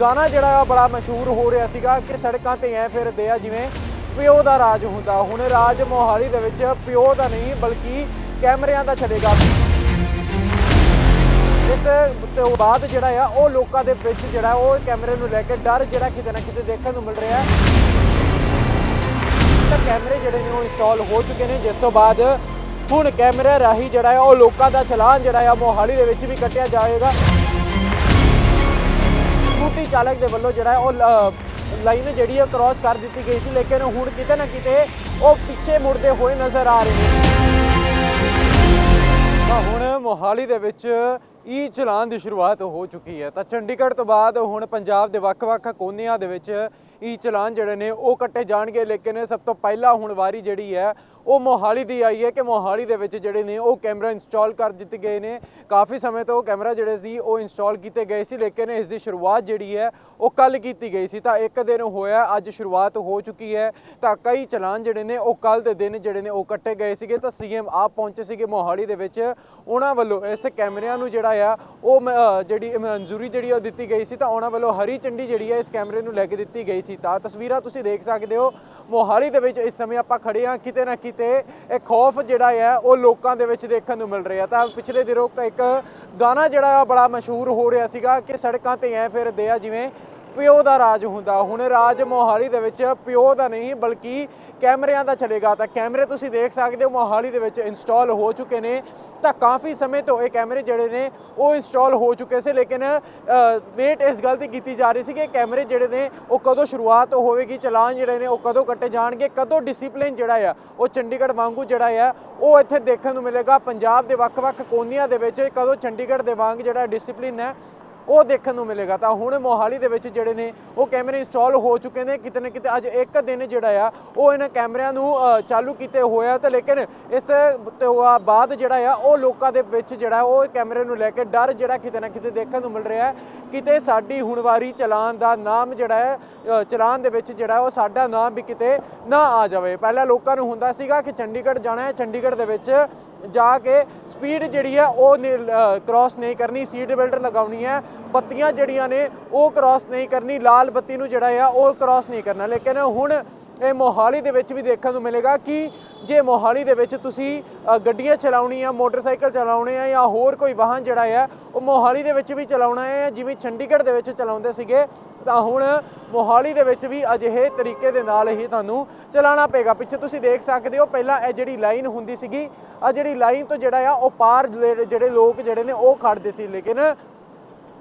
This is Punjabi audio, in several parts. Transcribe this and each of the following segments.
ਗਾਣਾ ਜਿਹੜਾ ਆ ਬੜਾ ਮਸ਼ਹੂਰ ਹੋ ਰਿਹਾ ਸੀਗਾ ਕਿ ਸੜਕਾਂ ਤੇ ਐ ਫਿਰਦੇ ਆ, ਜਿਵੇਂ ਪਿਓ ਦਾ ਰਾਜ ਹੁੰਦਾ। ਹੁਣ ਰਾਜ ਮੋਹਾਲੀ ਦੇ ਵਿੱਚ ਪਿਓ ਦਾ ਨਹੀਂ, ਬਲਕਿ ਕੈਮਰਿਆਂ ਦਾ ਚੱਲੇਗਾ ਇਸ ਤੋਂ ਬਾਅਦ ਜਿਹੜਾ ਆ, ਉਹ ਲੋਕਾਂ ਦੇ ਵਿੱਚ ਜਿਹੜਾ, ਉਹ ਕੈਮਰੇ ਨੂੰ ਲੈ ਕੇ ਡਰ ਜਿਹੜਾ ਕਿਤੇ ਨਾ ਕਿਤੇ ਦੇਖਣ ਨੂੰ ਮਿਲ ਰਿਹਾ। ਤਾਂ ਕੈਮਰੇ ਜਿਹੜੇ ਨੇ ਉਹ ਇੰਸਟਾਲ ਹੋ ਚੁੱਕੇ ਨੇ। ਜਿਸ ਤੋਂ ਬਾਅਦ ਹੁਣ ਕੈਮਰੇ ਰਾਹੀਂ ਜਿਹੜਾ ਆ, ਉਹ ਲੋਕਾਂ ਦਾ ਚਲਾਨ ਜਿਹੜਾ ਆ, ਮੋਹਾਲੀ ਦੇ ਵਿੱਚ ਵੀ ਕੱਟਿਆ ਜਾਏਗਾ। ਚਾਲਕ ਦੇ ਵੱਲੋਂ ਜਿਹੜਾ ਹੈ ਉਹ ਲ- ਲਾਈਨ ਜਿਹੜੀ ਹੈ ਕ੍ਰਾਸ ਕਰ ਦਿੱਤੀ ਗਈ ਸੀ, ਲੇਕਿਨ ਹੁਣ ਕਿਤੇ ਨਾ ਕਿਤੇ ਉਹ ਪਿੱਛੇ ਮੁੜਦੇ ਹੋਏ ਨਜ਼ਰ ਆ ਰਹੇ ਨੇ। ਤਾਂ ਹੁਣ ਮੋਹਾਲੀ ਦੇ ਵਿੱਚ ਈ ਚਲਾਨ ਦੀ ਸ਼ੁਰੂਆਤ ਹੋ ਚੁੱਕੀ ਹੈ। ਤਾਂ ਚੰਡੀਗੜ੍ਹ ਤੋਂ ਬਾਅਦ ਹੁਣ ਪੰਜਾਬ ਦੇ ਵੱਖ-ਵੱਖ ਕੋਨਿਆਂ ਦੇ ਵਿੱਚ ਈ ਚਲਾਨ ਜਿਹੜੇ ਨੇ, ਉਹ ਕੱਟੇ ਜਾਣਗੇ। ਲੇਕਿਨ ਸਭ ਤੋਂ ਪਹਿਲਾਂ ਹੁਣ ਵਾਰੀ ਜਿਹੜੀ ਹੈ, ਉਹ ਮੋਹਾਲੀ ਦੀ ਆਈ ਹੈ ਕਿ ਮੋਹਾਲੀ ਦੇ ਵਿੱਚ ਜਿਹੜੇ ਨੇ, ਉਹ ਕੈਮਰਾ ਇੰਸਟਾਲ ਕਰ ਦਿੱਤੇ ਗਏ ਨੇ। ਕਾਫੀ ਸਮੇਂ ਤੋਂ ਉਹ ਕੈਮਰਾ ਜਿਹੜੇ ਸੀ, ਉਹ ਇੰਸਟਾਲ ਕੀਤੇ ਗਏ ਸੀ, ਲੇਕਿਨ ਇਸ ਦੀ ਸ਼ੁਰੂਆਤ ਜਿਹੜੀ ਹੈ, ਉਹ ਕੱਲ ਕੀਤੀ ਗਈ ਸੀ। ਤਾਂ ਇੱਕ ਦਿਨ ਹੋਇਆ, ਅੱਜ ਸ਼ੁਰੂਆਤ ਹੋ ਚੁੱਕੀ ਹੈ। ਤਾਂ ਕਈ ਚਲਾਨ ਜਿਹੜੇ ਨੇ, ਉਹ ਕੱਲ ਦੇ ਦਿਨ ਜਿਹੜੇ ਨੇ, ਉਹ ਕੱਟੇ ਗਏ ਸੀਗੇ। ਤਾਂ ਸੀਐਮ ਆਪ ਪਹੁੰਚੇ ਸੀਗੇ ਮੋਹਾਲੀ ਦੇ ਵਿੱਚ। ਉਹਨਾਂ ਵੱਲੋਂ ਇਸ ਕੈਮਰਿਆਂ ਨੂੰ ਜਿਹੜਾ ਆ, ਉਹ ਜਿਹੜੀ ਮਨਜ਼ੂਰੀ ਜਿਹੜੀ ਉਹ ਦਿੱਤੀ ਗਈ ਸੀ ਤਾਂ ਉਹਨਾਂ ਵੱਲੋਂ ਹਰੀ ਝੰਡੀ ਜਿਹੜੀ ਹੈ ਇਸ ਕੈਮਰੇ ਨੂੰ ਲੈ ਕੇ ਦਿੱਤੀ ਗਈ ਸੀ। ਤਾਂ ਤਸਵੀਰਾਂ ਤੁਸੀਂ ਦੇਖ ਸਕਦੇ ਹੋ, ਮੋਹਾਲੀ ਦੇ ਵਿੱਚ ਇਸ ਸਮੇਂ ਆਪਾਂ ਖੜੇ ਹਾਂ, ਕਿਤੇ ਨਾ ਕਿਤੇ ਇਹ ਖੌਫ ਜਿਹੜਾ ਹੈ ਉਹ ਲੋਕਾਂ ਦੇ ਵਿੱਚ ਦੇਖਣ ਨੂੰ ਮਿਲ ਰਿਹਾ। ਤਾਂ ਪਿਛਲੇ ਦਿਨੋਂ ਇੱਕ ਗਾਣਾ ਜਿਹੜਾ ਆ ਬੜਾ ਮਸ਼ਹੂਰ ਹੋ ਰਿਹਾ ਸੀਗਾ ਕਿ ਸੜਕਾਂ ਤੇ ਐ ਫਿਰਦੇ ਆ ਜਿਵੇਂ ਪਿਓ ਦਾ ਰਾਜ ਹੁੰਦਾ। ਹੁਣ ਰਾਜ ਮੋਹਾਲੀ ਦੇ ਵਿੱਚ ਪਿਓ ਦਾ ਨਹੀਂ, ਬਲਕਿ ਕੈਮਰਿਆਂ ਦਾ ਚੱਲੇਗਾ। ਤਾਂ ਕੈਮਰੇ ਤੁਸੀਂ ਦੇਖ ਸਕਦੇ ਹੋ, ਮੋਹਾਲੀ ਦੇ ਵਿੱਚ ਇੰਸਟਾਲ ਹੋ ਚੁੱਕੇ ਨੇ। ਤਾਂ ਕਾਫੀ ਸਮੇਂ ਤੋਂ ਇਹ ਕੈਮਰੇ ਜਿਹੜੇ ਨੇ, ਉਹ ਇੰਸਟਾਲ ਹੋ ਚੁੱਕੇ ਸੀ। ਲੇਕਿਨ ਵੇਟ ਇਸ ਗੱਲ ਦੀ ਕੀਤੀ ਜਾ ਰਹੀ ਸੀ ਕਿ ਕੈਮਰੇ ਜਿਹੜੇ ਨੇ, ਉਹ ਕਦੋਂ ਸ਼ੁਰੂਆਤ ਹੋਵੇਗੀ, ਚਲਾਨ ਜਿਹੜੇ ਨੇ, ਉਹ ਕਦੋਂ ਕੱਟੇ ਜਾਣਗੇ, ਕਦੋਂ ਡਿਸਪਲਿਨ ਜਿਹੜਾ ਆ, ਉਹ ਚੰਡੀਗੜ੍ਹ ਵਾਂਗੂ ਜਿਹੜਾ ਆ, ਉਹ ਇੱਥੇ ਦੇਖਣ ਨੂੰ ਮਿਲੇਗਾ। ਪੰਜਾਬ ਦੇ ਵੱਖ-ਵੱਖ ਕੋਨਿਆਂ ਦੇ ਵਿੱਚ ਕਦੋਂ ਚੰਡੀਗੜ੍ਹ ਦੇ ਵਾਂਗ ਜਿਹੜਾ ਡਿਸਪਲਿਨ ਹੈ ਉਹ ਦੇਖਣ ਨੂੰ ਮਿਲੇਗਾ। ਤਾਂ ਹੁਣ ਮੋਹਾਲੀ ਦੇ ਵਿੱਚ ਜਿਹੜੇ ਨੇ ਉਹ ਕੈਮਰੇ ਇੰਸਟਾਲ ਹੋ ਚੁੱਕੇ ਨੇ। ਕਿਤੇ ਨਾ ਕਿਤੇ ਅੱਜ ਇੱਕ ਦਿਨ ਜਿਹੜਾ ਆ ਉਹ ਇਹਨਾਂ ਕੈਮਰਿਆਂ ਨੂੰ ਚਾਲੂ ਕੀਤੇ ਹੋਇਆ ਤੇ ਲੇਕਿਨ ਇਸ ਤੋਂ ਬਾਅਦ ਜਿਹੜਾ ਆ ਉਹ ਲੋਕਾਂ ਦੇ ਵਿੱਚ ਜਿਹੜਾ ਉਹ ਕੈਮਰੇ ਨੂੰ ਲੈ ਕੇ ਡਰ ਜਿਹੜਾ ਕਿਤੇ ਨਾ ਕਿਤੇ ਦੇਖਣ ਨੂੰ ਮਿਲ ਰਿਹਾ ਹੈ। ਕਿਤੇ ਸਾਡੀ ਹੁਣਵਾਰੀ ਚਲਾਨ ਦਾ ਨਾਮ ਜਿਹੜਾ ਹੈ ਅ, ਚਲਾਨ ਦੇ ਵਿੱਚ ਜਿਹੜਾ ਉਹ ਸਾਡਾ ਨਾਮ ਵੀ ਕਿਤੇ ਨਾ ਆ ਜਾਵੇ। ਪਹਿਲਾਂ ਲੋਕਾਂ ਨੂੰ ਹੁੰਦਾ ਸੀਗਾ ਕਿ ਚੰਡੀਗੜ੍ਹ ਜਾਣਾ ਹੈ। ਚੰਡੀਗੜ੍ਹ ਦੇ ਵਿੱਚ ਜਾ ਕੇ ਸਪੀਡ ਜਿਹੜੀ ਹੈ ਉਹ ਕ੍ਰਾਸ ਨਹੀਂ ਕਰਨੀ ਸੀਟ ਬੈਲਟ ਲਗਾਉਣੀ ਹੈ, ਬੱਤੀਆਂ ਜਿਹੜੀਆਂ ਨੇ ਉਹ ਕ੍ਰਾਸ ਨਹੀਂ ਕਰਨੀ, ਲਾਲ ਬੱਤੀ ਨੂੰ ਜਿਹੜਾ ਆ ਉਹ ਕ੍ਰਾਸ ਨਹੀਂ ਕਰਨਾ। ਲੇਕਿਨ ਹੁਣ ਇਹ ਮੋਹਾਲੀ ਦੇ ਵਿੱਚ ਵੀ ਦੇਖਣ ਨੂੰ ਮਿਲੇਗਾ ਕਿ ਜੇ ਮੋਹਾਲੀ ਦੇ ਵਿੱਚ ਤੁਸੀਂ ਅ, ਗੱਡੀਆਂ ਚਲਾਉਣੀਆਂ ਮੋਟਰਸਾਈਕਲ ਚਲਾਉਣੇ ਆ ਜਾਂ ਹੋਰ ਕੋਈ ਵਾਹਨ ਜਿਹੜਾ ਆ ਉਹ ਮੋਹਾਲੀ ਦੇ ਵਿੱਚ ਵੀ ਚਲਾਉਣਾ ਹੈ ਜਿਵੇਂ ਚੰਡੀਗੜ੍ਹ ਦੇ ਵਿੱਚ ਚਲਾਉਂਦੇ ਸੀਗੇ ਤਾਂ ਹੁਣ ਮੋਹਾਲੀ ਦੇ ਵਿੱਚ ਵੀ ਅਜਿਹੇ ਤਰੀਕੇ ਦੇ ਨਾਲ ਹੀ ਤੁਹਾਨੂੰ ਚਲਾਉਣਾ ਪਏਗਾ। ਪਿੱਛੇ ਤੁਸੀਂ ਦੇਖ ਸਕਦੇ ਹੋ ਪਹਿਲਾਂ ਇਹ ਜਿਹੜੀ ਲਾਈਨ ਹੁੰਦੀ ਸੀਗੀ ਆ ਜਿਹੜੀ ਲਾਈਨ ਤੋਂ ਜਿਹੜਾ ਆ ਉਹ ਪਾਰ ਜਿਹੜੇ ਜਿਹੜੇ ਲੋਕ ਜਿਹੜੇ ਨੇ ਉਹ ਖੜਦੇ ਸੀ। ਲੇਕਿਨ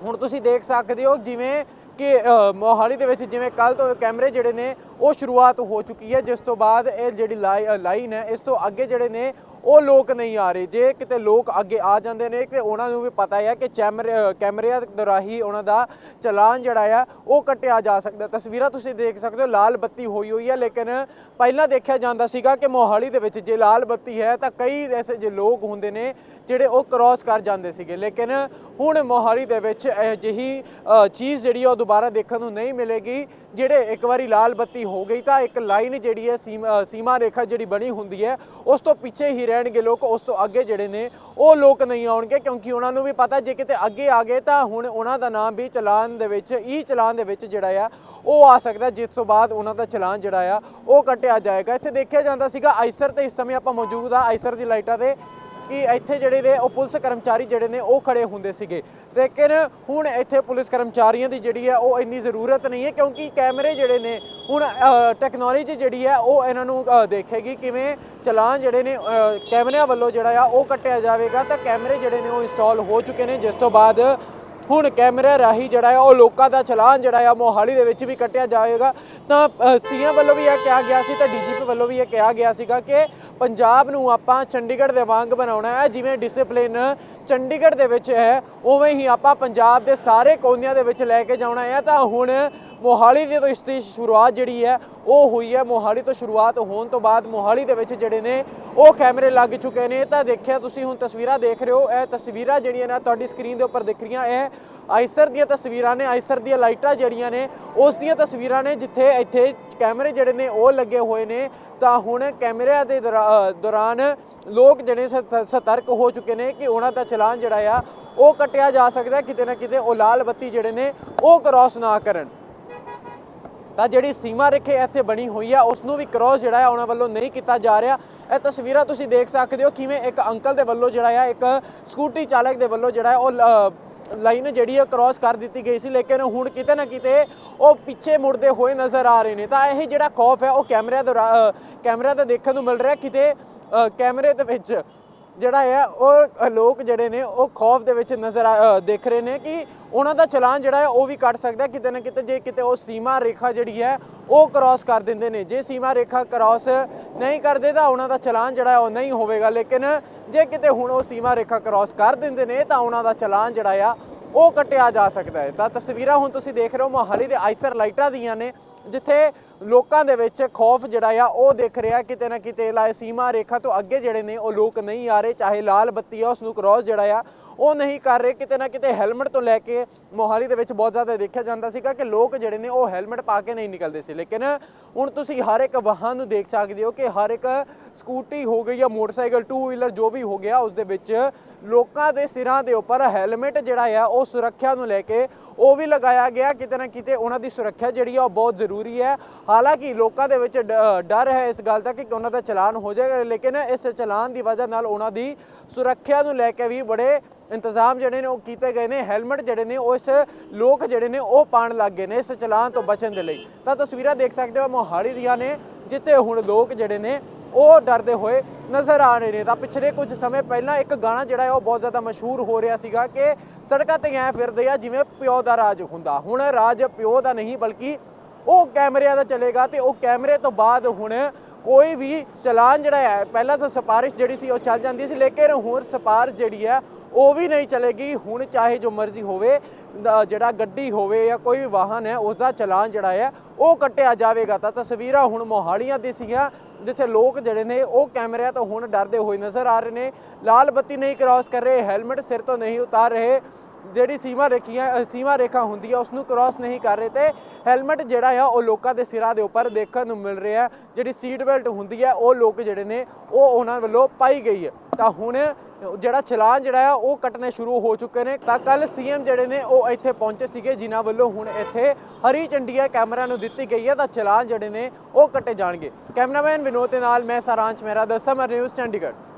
ਹੁਣ ਤੁਸੀਂ ਦੇਖ ਸਕਦੇ ਹੋ ਜਿਵੇਂ ਕਿ ਮੋਹਾਲੀ ਦੇ ਵਿੱਚ ਜਿਵੇਂ ਕੱਲ ਤੋਂ ਕੈਮਰੇ ਜਿਹੜੇ ਨੇ ਉਹ ਸ਼ੁਰੂਆਤ ਹੋ ਚੁੱਕੀ ਹੈ, ਜਿਸ ਤੋਂ ਬਾਅਦ ਇਹ ਜਿਹੜੀ ਲਾਈ- ਲਾਈਨ ਹੈ, ਇਸ ਤੋਂ ਅੱਗੇ ਜਿਹੜੇ ਨੇ, ਉਹ ਲੋਕ ਨਹੀਂ ਆ ਰਹੇ। ਜੇ ਕਿਤੇ ਲੋਕ ਅੱਗੇ ਆ ਜਾਂਦੇ ਨੇ ਕਿ ਉਹਨਾਂ ਨੂੰ ਵੀ ਪਤਾ ਹੈ ਕਿ ਚੈਮਰੇ ਕੈਮਰਿਆਂ ਦੇ ਰਾਹੀਂ ਉਹਨਾਂ ਦਾ ਚਲਾਨ ਜਿਹੜਾ ਆ, ਉਹ ਕੱਟਿਆ ਜਾ ਸਕਦਾ ਤਸਵੀਰਾਂ ਤੁਸੀਂ ਦੇਖ ਸਕਦੇ ਹੋ, ਲਾਲ ਬੱਤੀ ਹੋਈ ਹੋਈ ਹੈ, ਲੇਕਿਨ ਪਹਿਲਾਂ ਦੇਖਿਆ ਜਾਂਦਾ ਸੀਗਾ ਕਿ ਮੋਹਾਲੀ ਦੇ ਵਿੱਚ ਜੇ ਲਾਲ ਬੱਤੀ ਹੈ, ਤਾਂ ਕਈ ਐਸੇ ਜੇ ਲੋਕ ਹੁੰਦੇ ਨੇ, ਜਿਹੜੇ ਉਹ ਕ੍ਰਾਸ ਕਰ ਜਾਂਦੇ ਸੀਗੇ। ਲੇਕਿਨ ਹੁਣ ਮੋਹਾਲੀ ਦੇ ਵਿੱਚ ਅਜਿਹੀ ਚੀਜ਼ ਜਿਹੜੀ ਆ, ਉਹ ਦੁਬਾਰਾ ਦੇਖਣ ਨੂੰ ਨਹੀਂ ਮਿਲੇਗੀ, ਜਿਹੜੇ ਇੱਕ ਵਾਰੀ ਲਾਲ ਬੱਤੀ ਹੋ ਗਈ ਤਾਂ ਇੱਕ ਲਾਈਨ ਜਿਹੜੀ ਹੈ ਸੀਮਾ ਸੀਮਾ ਰੇਖਾ ਜਿਹੜੀ ਬਣੀ ਹੁੰਦੀ ਹੈ, ਉਸ ਤੋਂ ਪਿੱਛੇ ਹੀ ਰਹਿਣਗੇ ਲੋਕ, ਉਸ ਤੋਂ ਅੱਗੇ ਜਿਹੜੇ ਨੇ, ਉਹ ਲੋਕ ਨਹੀਂ ਆਉਣਗੇ, ਕਿਉਂਕਿ ਉਹਨਾਂ ਨੂੰ ਵੀ ਪਤਾ, ਜੇ ਕਿਤੇ ਅੱਗੇ ਆ ਗਏ ਤਾਂ ਹੁਣ ਉਹਨਾਂ ਦਾ ਨਾਮ ਵੀ ਚਲਾਨ ਦੇ ਵਿੱਚ, ਈ ਚਲਾਨ ਦੇ ਵਿੱਚ ਜਿਹੜਾ ਆ, ਉਹ ਆ ਸਕਦਾ, ਜਿਸ ਤੋਂ ਬਾਅਦ ਉਹਨਾਂ ਦਾ ਚਲਾਨ ਜਿਹੜਾ ਆ, ਉਹ ਕੱਟਿਆ ਜਾਏਗਾ। ਇੱਥੇ ਦੇਖਿਆ ਜਾਂਦਾ ਸੀਗਾ, ਆਈਸਰ ਤੇ ਇਸ ਸਮੇਂ ਆਪਾਂ ਮੌਜੂਦ ਆ, ਆਈਸਰ ਦੀ ਲਾਈਟਾਂ ਤੇ ਕਿ ਇੱਥੇ ਜਿਹੜੇ ਨੇ ਉਹ ਪੁਲਿਸ ਕਰਮਚਾਰੀ ਜਿਹੜੇ ਨੇ ਉਹ ਖੜੇ ਹੁੰਦੇ ਸੀਗੇ। ਲੇਕਿਨ ਹੁਣ ਇੱਥੇ ਪੁਲਿਸ ਕਰਮਚਾਰੀਆਂ ਦੀ ਜਿਹੜੀ ਹੈ ਉਹ ਇੰਨੀ ਜ਼ਰੂਰਤ ਨਹੀਂ ਹੈ ਕਿਉਂਕਿ ਕੈਮਰੇ ਜਿਹੜੇ ਨੇ ਹੁਣ ਟੈਕਨੋਲੋਜੀ ਜਿਹੜੀ ਹੈ ਉਹ ਇਹਨਾਂ ਨੂੰ ਦੇਖੇਗੀ ਕਿਵੇਂ ਚਲਾਨ ਜਿਹੜੇ ਨੇ ਕੈਮਰਿਆਂ ਵੱਲੋਂ ਜਿਹੜਾ ਆ ਉਹ ਕੱਟਿਆ ਜਾਵੇਗਾ। ਤਾਂ ਕੈਮਰੇ ਜਿਹੜੇ ਨੇ ਉਹ ਇੰਸਟਾਲ ਹੋ ਚੁੱਕੇ ਨੇ। ਜਿਸ ਤੋਂ ਬਾਅਦ ਹੁਣ ਕੈਮਰੇ ਰਾਹੀਂ ਜਿਹੜਾ ਹੈ ਉਹ ਲੋਕਾਂ ਦਾ ਚਲਾਨ ਜਿਹੜਾ ਆ ਮੋਹਾਲੀ ਦੇ ਵਿੱਚ ਵੀ ਕੱਟਿਆ ਜਾਏਗਾ ਤਾਂ ਸੀਐਮ ਵੱਲੋਂ ਵੀ ਇਹ ਕਿਹਾ ਗਿਆ ਸੀ, ਤਾਂ ਡੀਜੀਪੀ ਵੱਲੋਂ ਵੀ ਇਹ ਕਿਹਾ ਗਿਆ ਸੀਗਾ ਕਿ ਪੰਜਾਬ ਨੂੰ ਆਪਾਂ ਚੰਡੀਗੜ੍ਹ ਦੇ ਵਾਂਗ ਬਣਾਉਣਾ ਹੈ। ਜਿਵੇਂ ਡਿਸਪਲਿਨ ਚੰਡੀਗੜ੍ਹ ਦੇ ਵਿੱਚ ਹੈ, ਉਵੇਂ ਹੀ ਆਪਾਂ ਪੰਜਾਬ ਦੇ ਸਾਰੇ ਕੋਨਿਆਂ ਦੇ ਵਿੱਚ ਲੈ ਕੇ ਜਾਣਾ ਹੈ। ਤਾਂ ਹੁਣ ਮੋਹਾਲੀ ਦੇ ਤੋਂ ਇਸ ਦੀ ਸ਼ੁਰੂਆਤ ਜਿਹੜੀ ਹੈ, ਉਹ ਹੋਈ ਹੈ। ਮੋਹਾਲੀ ਤੋਂ ਸ਼ੁਰੂਆਤ ਹੋਣ ਤੋਂ ਬਾਅਦ ਮੋਹਾਲੀ ਦੇ ਵਿੱਚ ਜਿਹੜੇ ਨੇ, ਉਹ ਕੈਮਰੇ ਲੱਗ ਚੁੱਕੇ ਨੇ। ਤਾਂ ਦੇਖਿਆ ਤੁਸੀਂ ਹੁਣ ਤਸਵੀਰਾਂ ਦੇਖ ਰਹੇ ਹੋ, ਇਹ ਤਸਵੀਰਾਂ ਜਿਹੜੀਆਂ ਨੇ, ਤੁਹਾਡੀ ਸਕਰੀਨ ਦੇ ਉੱਪਰ ਦਿਖ ਰਹੀਆਂ। ਇਹ ਆਈਸਰ ਦੀਆਂ ਤਸਵੀਰਾਂ ਨੇ, ਆਈਸਰ ਦੀਆਂ ਲਾਈਟਾਂ ਜਿਹੜੀਆਂ ਨੇ, ਉਸ ਦੀਆਂ ਤਸਵੀਰਾਂ ਨੇ, ਜਿੱਥੇ ਇੱਥੇ ਕੈਮਰੇ ਜਿਹੜੇ ਨੇ ਉਹ ਲੱਗੇ ਹੋਏ ਨੇ, ਤਾਂ ਹੁਣ ਕੈਮਰਿਆਂ ਦੇ ਦੌਰਾਨ ਲੋਕ ਜਿਹੜੇ ਸਤਰਕ ਹੋ ਚੁੱਕੇ ਨੇ ਕਿ ਉਹਨਾਂ ਦਾ ਚਲਾਨ ਜਿਹੜਾ ਆ, ਉਹ ਕੱਟਿਆ ਜਾ ਸਕਦਾ, ਕਿਤੇ ਨਾ ਕਿਤੇ ਉਹ ਲਾਲ ਬੱਤੀ ਜਿਹੜੇ ਨੇ, ਉਹ ਕ੍ਰਾਸ ਨਾ ਕਰਨ। ਤਾਂ ਜਿਹੜੀ ਸੀਮਾ ਰੇਖੇ ਇੱਥੇ ਬਣੀ ਹੋਈ ਆ ਉਸ ਨੂੰ ਵੀ ਕ੍ਰਾਸ ਜਿਹੜਾ ਆ, ਉਹਨਾਂ ਵੱਲੋਂ ਨਹੀਂ ਕੀਤਾ ਜਾ ਰਿਹਾ। ਇਹ ਤਸਵੀਰਾਂ ਤੁਸੀਂ ਦੇਖ ਸਕਦੇ ਹੋ, ਕਿਵੇਂ ਇੱਕ ਅੰਕਲ ਦੇ ਵੱਲੋਂ ਜਿਹੜਾ ਆ, ਇੱਕ ਸਕੂਟੀ ਚਾਲਕ ਦੇ ਵੱਲੋਂ ਜਿਹੜਾ ਉਹ ਲ- ਲਾਈਨ ਜਿਹੜੀ ਹੈ ਕ੍ਰਾਸ ਕਰ ਦਿੱਤੀ ਗਈ ਸੀ ਲੇਕਿਨ ਹੁਣ ਕਿਤੇ ਨਾ ਕਿਤੇ ਉਹ ਪਿੱਛੇ ਮੁੜਦੇ ਹੋਏ ਨਜ਼ਰ ਆ ਰਹੇ ਨੇ। ਤਾਂ ਇਹ ਜਿਹੜਾ ਖੌਫ ਹੈ ਉਹ ਕੈਮਰਿਆਂ ਦੇ ਕੈਮਰਿਆਂ ਦਾ ਦੇਖਣ ਨੂੰ ਮਿਲ ਰਿਹਾ ਕਿਤੇ ਅ, ਕੈਮਰੇ ਦੇ ਵਿੱਚ ਜਿਹੜਾ ਹੈ ਉਹ ਲੋਕ ਜਿਹੜੇ ਨੇ ਉਹ ਖੌਫ ਦੇ ਵਿੱਚ ਨਜ਼ਰ ਆ- ਅ, ਰਹੇ ਨੇ ਕਿ ਉਹਨਾਂ ਦਾ ਚਲਾਨ ਜਿਹੜਾ ਹੈ ਉਹ ਵੀ ਕੱਟ ਸਕਦਾ ਕਿਤੇ ਨਾ ਕਿਤੇ ਜੇ ਕਿਤੇ ਉਹ ਸੀਮਾ ਰੇਖਾ ਜਿਹੜੀ ਹੈ ਉਹ ਕ੍ਰਾਸ ਕਰ ਦਿੰਦੇ ਨੇ। ਜੇ ਸੀਮਾ ਰੇਖਾ ਕ੍ਰਾਸ ਨਹੀਂ ਕਰਦੇ ਤਾਂ ਉਹਨਾਂ ਦਾ ਚਲਾਨ ਜਿਹੜਾ ਹੈ ਉਹ ਨਹੀਂ ਹੋਵੇਗਾ। ਲੇਕਿਨ ਜੇ ਕਿਤੇ ਹੁਣ ਉਹ ਸੀਮਾ ਰੇਖਾ ਕ੍ਰਾਸ ਕਰ ਦਿੰਦੇ ਨੇ ਤਾਂ ਉਹਨਾਂ ਦਾ ਚਲਾਨ ਜਿਹੜਾ ਆ ਉਹ ਕੱਟਿਆ ਜਾ ਸਕਦਾ ਹੈ। ਤਾਂ ਤਸਵੀਰਾਂ ਹੁਣ ਤੁਸੀਂ ਦੇਖ ਰਹੇ ਹੋ, ਮੋਹਾਲੀ ਦੇ ਆਈਸਰ ਲਾਈਟਾਂ ਦੀਆਂ ਨੇ, ਜਿੱਥੇ ਲੋਕਾਂ ਦੇ ਵਿੱਚ ਖੌਫ ਜਿਹੜਾ ਆ, ਉਹ ਦੇਖ ਰਿਹਾ। ਕਿਤੇ ਨਾ ਕਿਤੇ ਲਾਏ ਸੀਮਾ ਰੇਖਾ ਤੋਂ ਅੱਗੇ ਜਿਹੜੇ ਨੇ, ਉਹ ਲੋਕ ਨਹੀਂ ਆ ਰਹੇ। ਚਾਹੇ ਲਾਲ ਬੱਤੀ ਆ ਉਸ ਨੂੰ ਕ੍ਰਾਸ ਜਿਹੜਾ ਆ, ਉਹ ਨਹੀਂ ਕਰ ਰਹੇ। ਕਿਤੇ ਨਾ ਕਿਤੇ ਹੈਲਮਟ ਤੋਂ ਲੈ ਕੇ ਮੋਹਾਲੀ ਦੇ ਵਿੱਚ ਬਹੁਤ ਜ਼ਿਆਦਾ ਦੇਖਿਆ ਜਾਂਦਾ ਸੀਗਾ ਕਿ ਲੋਕ ਜਿਹੜੇ ਨੇ, ਉਹ ਹੈਲਮਟ ਪਾ ਕੇ ਨਹੀਂ ਨਿਕਲਦੇ ਸੀ। ਲੇਕਿਨ ਹੁਣ ਤੁਸੀਂ ਹਰ ਇੱਕ ਵਾਹਨ ਨੂੰ ਦੇਖ ਸਕਦੇ ਹੋ ਕਿ ਹਰ ਇੱਕ ਸਕੂਟੀ ਹੋ ਗਈ ਜਾਂ ਮੋਟਰਸਾਈਕਲ ਟੂ ਵੀਲਰ ਜੋ ਵੀ ਹੋ ਗਿਆ, ਉਸ ਦੇ ਵਿੱਚ ਲੋਕਾਂ ਦੇ ਸਿਰਾਂ ਦੇ ਉੱਪਰ ਹੈਲਮਟ ਜਿਹੜਾ ਆ, ਉਹ ਸੁਰੱਖਿਆ ਨੂੰ ਲੈ ਕੇ ਉਹ ਵੀ ਲਗਾਇਆ ਗਿਆ। ਕਿਤੇ ਨਾ ਕਿਤੇ ਉਹਨਾਂ ਦੀ ਸੁਰੱਖਿਆ ਜਿਹੜੀ ਆ, ਉਹ ਬਹੁਤ ਜ਼ਰੂਰੀ ਹੈ। ਹਾਲਾਂਕਿ ਲੋਕਾਂ ਦੇ ਵਿੱਚ ਡਰ ਹੈ ਇਸ ਗੱਲ ਦਾ ਕਿ ਉਹਨਾਂ ਦਾ ਚਲਾਨ ਹੋ ਜਾਏਗਾ, ਲੇਕਿਨ ਇਸ ਚਲਾਨ ਦੀ ਵਜ੍ਹਾ ਨਾਲ ਉਹਨਾਂ ਦੀ ਸੁਰੱਖਿਆ ਨੂੰ ਲੈ ਕੇ ਵੀ ਬੜੇ ਇੰਤਜ਼ਾਮ ਜਿਹੜੇ ਨੇ, ਉਹ ਕੀਤੇ ਗਏ ਨੇ। ਹੈਲਮਟ ਜਿਹੜੇ ਨੇ, ਉਹ ਇਸ ਲੋਕ ਜਿਹੜੇ ਨੇ, ਉਹ ਪਾਣ ਲੱਗ ਗਏ ਨੇ ਇਸ ਚਲਾਨ ਤੋਂ ਬਚਣ ਦੇ ਲਈ। ਤਾਂ ਤਸਵੀਰਾਂ ਦੇਖ ਸਕਦੇ ਹੋ, ਮੋਹਾਲੀ ਦੀਆਂ ਨੇ, ਜਿੱਥੇ ਹੁਣ ਲੋਕ ਜਿਹੜੇ ਨੇ, ਉਹ ਡਰਦੇ ਹੋਏ ਨਜ਼ਰ ਆ ਰਹੇ ਨੇ। ਤਾਂ ਪਿਛਲੇ ਕੁਝ ਸਮੇਂ ਪਹਿਲਾਂ ਇੱਕ ਗਾਣਾ ਜਿਹੜਾ ਹੈ, ਉਹ ਬਹੁਤ ਜ਼ਿਆਦਾ ਮਸ਼ਹੂਰ ਹੋ ਰਿਹਾ ਸੀਗਾ ਕਿ ਸੜਕਾਂ ਤੇ ਐ ਫਿਰਦੇ ਆ, ਜਿਵੇਂ ਪਿਓ ਦਾ ਰਾਜ ਹੁੰਦਾ। ਹੁਣ ਰਾਜ ਪਿਓ ਦਾ ਨਹੀਂ, ਬਲਕਿ ਉਹ ਕੈਮਰਿਆਂ ਦਾ ਚੱਲੇਗਾ ਤੇ ਉਹ ਕੈਮਰੇ ਤੋਂ ਬਾਅਦ ਹੁਣ ਕੋਈ ਵੀ ਚਲਾਨ ਜਿਹੜਾ ਹੈ, ਪਹਿਲਾਂ ਤਾਂ ਸਿਫਾਰਿਸ਼ ਜਿਹੜੀ ਸੀ, ਉਹ ਚੱਲ ਜਾਂਦੀ ਸੀ, ਲੇਕਿਨ ਹੁਣ ਸਿਫਾਰਿਸ਼ ਜਿਹੜੀ ਹੈ ਉਹ ਵੀ ਨਹੀਂ ਚਲੇਗੀ। ਹੁਣ ਚਾਹੇ ਜੋ ਮਰਜ਼ੀ ਹੋਵੇ ਜਿਹੜਾ ਗੱਡੀ ਹੋਵੇ ਜਾਂ ਕੋਈ ਵੀ ਵਾਹਨ ਹੈ ਉਸ ਦਾ ਚਲਾਨ ਜਿਹੜਾ ਹੈ, ਉਹ ਕੱਟਿਆ ਜਾਵੇਗਾ। ਤਾਂ ਤਸਵੀਰਾਂ ਹੁਣ ਮੋਹਾਲੀਆਂ ਦੀ ਸੀਗੀਆਂ, ਜਿੱਥੇ ਲੋਕ ਜਿਹੜੇ ਨੇ, ਉਹ ਕੈਮਰਿਆਂ ਤੋਂ ਹੁਣ ਡਰਦੇ ਹੋਏ ਨਜ਼ਰ ਆ ਰਹੇ ਨੇ। ਲਾਲ ਬੱਤੀ ਨਹੀਂ ਕ੍ਰਾਸ ਕਰ ਰਹੇ ਹੈਲਮਟ ਸਿਰ ਤੋਂ ਨਹੀਂ ਉਤਾਰ ਰਹੇ। ਜਿਹੜੀ ਸੀਮਾ ਰੇਖੀਆਂ ਸੀਮਾ ਰੇਖਾ ਹੁੰਦੀ ਆ ਉਸ ਨੂੰ ਕ੍ਰਾਸ ਨਹੀਂ ਕਰ ਰਹੇ ਤੇ ਹੈਲਮਟ ਜਿਹੜਾ ਆ, ਉਹ ਲੋਕਾਂ ਦੇ ਸਿਰਾਂ ਦੇ ਉੱਪਰ ਦੇਖਣ ਨੂੰ ਮਿਲ ਰਿਹਾ ਜਿਹੜੀ ਸੀਟ ਬੈਲਟ ਹੁੰਦੀ ਹੈ, ਉਹ ਲੋਕ ਜਿਹੜੇ ਨੇ, ਉਹ ਉਹਨਾਂ ਵੱਲੋਂ ਪਾਈ ਗਈ ਹੈ। ਤਾਂ ਹੁਣ ਜਿਹੜਾ ਚਲਾਨ ਜਿਹੜਾ ਆ, ਉਹ ਕੱਟਨੇ ਸ਼ੁਰੂ ਹੋ ਚੁੱਕੇ ਨੇ। ਤਾਂ ਕੱਲ ਸੀਐਮ ਜਿਹੜੇ ਨੇ, ਉਹ ਇੱਥੇ ਪਹੁੰਚੇ ਸੀਗੇ, ਜਿਨ੍ਹਾਂ ਵੱਲੋਂ ਹੁਣ ਇੱਥੇ ਹਰੀ ਝੰਡੀ ਹੈ ਕੈਮਰਾ ਨੂੰ ਦਿੱਤੀ ਗਈ ਹੈ ਤਾਂ ਚਲਾਨ ਜਿਹੜੇ ਨੇ, ਉਹ ਕੱਟੇ ਜਾਣਗੇ। ਕੈਮਰਾਮੈਨ ਵਿਨੋਦ ਦੇ ਨਾਲ, ਮੈਂ ਸਾਰਾਂਸ਼ ਮਹਿਰਾ ਦਾ ਸਮਰ ਨਿਊਜ਼, ਚੰਡੀਗੜ੍ਹ।